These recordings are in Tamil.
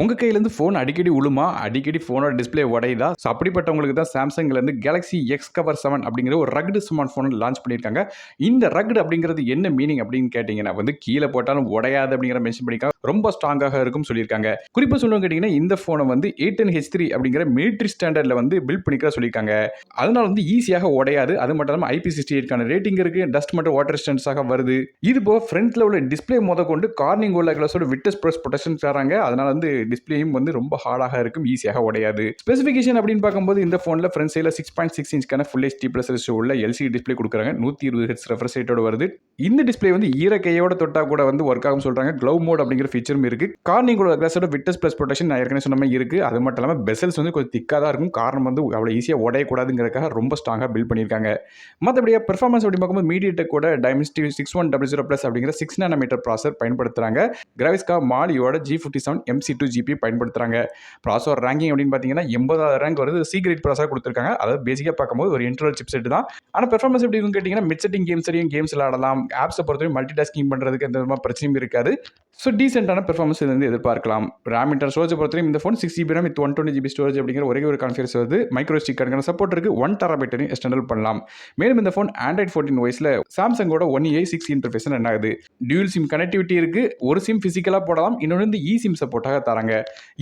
உங்கள் கையிலேருந்து ஃபோன் அடிக்கடி உழுமா? அடிக்கடி ஃபோனோட டிஸ்பிளே உடையுதா? ஸோ அப்படிப்பட்டவங்களுக்கு தான் சாம்சங்லேருந்து கேலக்ஸி எக்ஸ் கவர் செவன் அப்படிங்கிற ஒரு ரக்டு ஸ்மார்ட் ஃபோன் லான்ச் பண்ணியிருக்காங்க. இந்த ரக்டு அப்படிங்கிறது என்ன மீனிங் அப்படின்னு கேட்டிங்கன்னா வந்து கீழே போட்டாலும் உடையாது அப்படிங்கிற மென்ஷன் பண்ணியிருக்காங்க. ரொம்ப ஸ்ட்ராங்காக இருக்கும் சொல்லியிருக்காங்க. குறிப்பாக சொல்லணும் கேட்டிங்கன்னா இந்த ஃபோனை வந்து எயிட் அண்ட் ஹெச் த்ரீ அப்படிங்கிற மிலிட்ரி ஸ்டாண்டர்டில் வந்து பில்ட் பண்ணிக்கிற சொல்லியிருக்காங்க. அதனால் வந்து ஈஸியாக உடையாது. அது மட்டும் இல்லாமல் ஐபி சிக்ஸ்டி எயிட்கான ரேட்டிங் இருக்குது டஸ்ட் மற்றும் வாட்டர் ரெசிஸ்டன்ஸாக வருது. இது போக ஃப்ரண்ட்டில் உள்ள டிஸ்ப்ளே முத கொண்டு கார்னிங் உள்ள கிளாஸோட விட்டஸ் ப்ரெஸ் ப்ரொடெக்ஷன் தராங்க அதனால் வந்து டிஸ்பிளேயும் வந்து ரொம்ப ஹார்டாக இருக்கும் ஈஸியாக உடையாது. ஸ்பெசிஃபிகேஷன் அப்படின்னு பார்க்கும்போது இந்த ஃபோனில் ஃப்ரண்ட் சைடில் சிக்ஸ் பாயிண்ட் சிக்ஸ் இன்ச்க்கான ஃபுல் ஹெச்டி ப்ளஸ் உள்ள எல்சிடி டிஸ்ப்ளே கொடுக்குறாங்க. நூற்றி இருபது ஹெட்ஸ் ரெஃப்ரெஷ் ரேட்டோட வருது. இந்த டிஸ்பிளே வந்து ஈர கையோட தொட்டா கூட வந்து ஒர்க் ஆகும் சொல்கிறாங்க க்ளவ் மோட் அப்படிங்கிற ஃபீச்சரும் இருக்குது கார்னிங் கூட கிளாஸோட விட்டஸ் ப்ளஸ் ப்ரொடெக்ஷன் நான் ஏற்கனவே சொன்ன மாதிரி இருக்குது அது மட்டும் இல்லாமல் பெசல்ஸ் வந்து கொஞ்சம் திக்காக தான் இருக்கும். காரணம் வந்து அவ்வளோ ஈஸியாக உடையக்கூடாதுங்கிறக்காக ரொம்ப ஸ்ட்ராங்காக பில்ட் பண்ணியிருக்காங்க. மற்றபடியாக பெர்ஃபார்மன்ஸ் அப்படி பார்க்கும்போது மீடியா கூட Dimensity six one double zero plus அப்படிங்கிற சிக்ஸ் நானோமீட்டர் ப்ராசர் பயன்படுத்துகிறாங்க கிராவிஸ்கா மாலியோட G fifty seven MC two GB பயன்படுத்துகிறாங்க ப்ராசர் ரேங்கிங் அப்படின்னு பார்த்தீங்கன்னா எண்பதாவது ரேங்க் வருது. சி கிரேட் ப்ராசர் கொடுத்துருக்காங்க. அதாவது பேசிக்காக பார்க்கும்போது ஒரு இன்டர்னல் சிப் செட் தான். ஆனால் பெர்ஃபார்மன்ஸ் எப்படி இருக்குன்னு கேட்டிங்கன்னா மிட் செட்டிங் கேம்ஸ் வரையும் கேம்ஸ் விளாடலாம் ஆப்ஸை பொறுத்தவரை மல்டி டாஸ்கிங் பண்ணுறதுக்கு எந்த விதமாக பிரச்சனையும் இருக்காது. ஸோ டீசென்டான பெர்ஃபார்மன்ஸ் இது வந்து எதிர்பார்க்கலாம். ரேம் இன்டர் ஸ்டோரேஜ் பொறுத்தவரையும் இந்த phone six GB RAM with one twenty GB storage அப்படிங்கிற ஒரே ஒரு கான்ஃபியர்ஸ் வருது. மைக்ரோ ஸ்டிக்கருக்கான சப்போர்ட் இருக்குது ஒன் டராபைட்டையும் எக்ஸ்டெண்டல் பண்ணலாம். மேலும் இந்த ஃபோன் ஆண்ட்ராய்ட் ஃபோர்டீன் வயசில் சாம்சங்கோட ஒன் ஏ சிக்ஸ் இன்டர்ஃபேஸ் என்ன ஆகுது டியூல் சிம் கனெக்டிவிட்டி இருக்குது ஒரு சிம் ஃபிசிக்கலாக போடலாம். இன்னொன்று வந்து இ சிம் சப்போர்ட்டாக தராங்க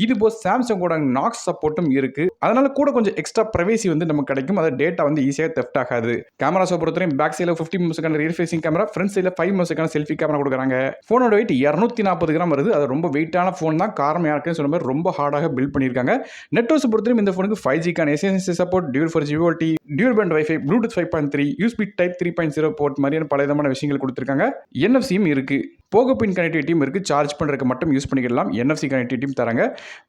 இது போல் சாம்சங்கோட நாக்ஸ் சப்போர்ட்டும் இருக்குது அதனால கூட கொஞ்சம் எக்ஸ்ட்ரா ப்ரைவேசி வந்து நமக்கு கிடைக்கும். அதை டேட்டா வந்து ஈஸியாக தெஃப்ட் ஆகாது. கேமராஸை பொறுத்தவரையும் பேக் சைடில் ஃபிஃப்டி மினிட்ஸ்க்கான ரியர் ஃபேசிங் கேமரா ஃப்ரண்ட் சைடில் ஃபைவ் மினிட்ஸ்க்கான செல்ஃபி கேமரா கொடுக்குறாங்க. ஃபோனோட வெயிட் இரநூத்தி நாற்பது கிராம் வருது. அது ரொம்ப வெயிட்டான ஃபோன் தான். காரணம் யாருக்குன்னு சொன்ன மாதிரி ரொம்ப ஹார்டாக பில்ட் பண்ணியிருக்காங்க. நெட்ஒர்க்ஸ் பொறுத்தவரையும் இந்த ஃபோனுக்கு ஃபைவ் ஜிக்கான எஸ்என்சி support dual four ஜிஓடி dual band wifi Bluetooth five point three USB type three point zero port மாதிரியான பல விதமான விஷயங்கள் கொடுத்துருக்காங்க. என்எஃப்சியும் இருக்குது போக பின் கனெக்டிவிட்டியும் இருக்குது சார்ஜ் பண்ணுறதுக்கு மட்டும் யூஸ் பண்ணிக்கலாம் என்எஃப்சி கனெக்டிவிட்டியும் தராங்க.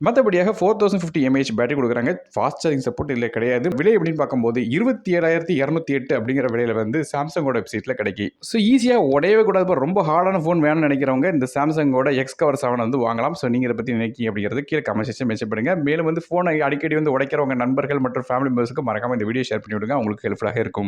மற்றபடியாக four thousand fifty mAh battery கொடுக்குறாங்க. ஃபாஸ்ட் சார்ஜிங் சப்போர்ட் இல்லை கிடையாது. விலை அப்படின்னு பார்க்கும்போது இருபத்தி ஏழாயிரத்தி இரநூத்தி எட்டு அப்படிங்கிற விலையில் வந்து சாம்சங்கோட வெப்சைட்டில் கிடைக்கும் ஸோ ஈஸியாக உடையவே கூடாது ரொம்ப ஹார்டான ஃபோன் வேணும்னு நினைக்கிறவங்க இந்த சாம்சங்கோட எக்ஸ் கவர் செவன் வந்து வாங்கலாம். ஸோ நீங்கள் இதை பற்றி நினைக்கி அப்படிங்கிறது கீழே கமெண்ட் செக்ஷன் மென்ஷன் பண்ணுங்க. மேலும் வந்து ஃபோனை அடிக்கடி வந்து உடைக்கிறவங்க நண்பர்கள் மற்றும் ஃபேமிலி மெம்பர்ஸுக்கு மறக்காமல் இந்த வீடியோ ஷேர் பண்ணி விடுங்க. உங்களுக்கு ஹெல்ப்ஃபுல்லாக இருக்கும்.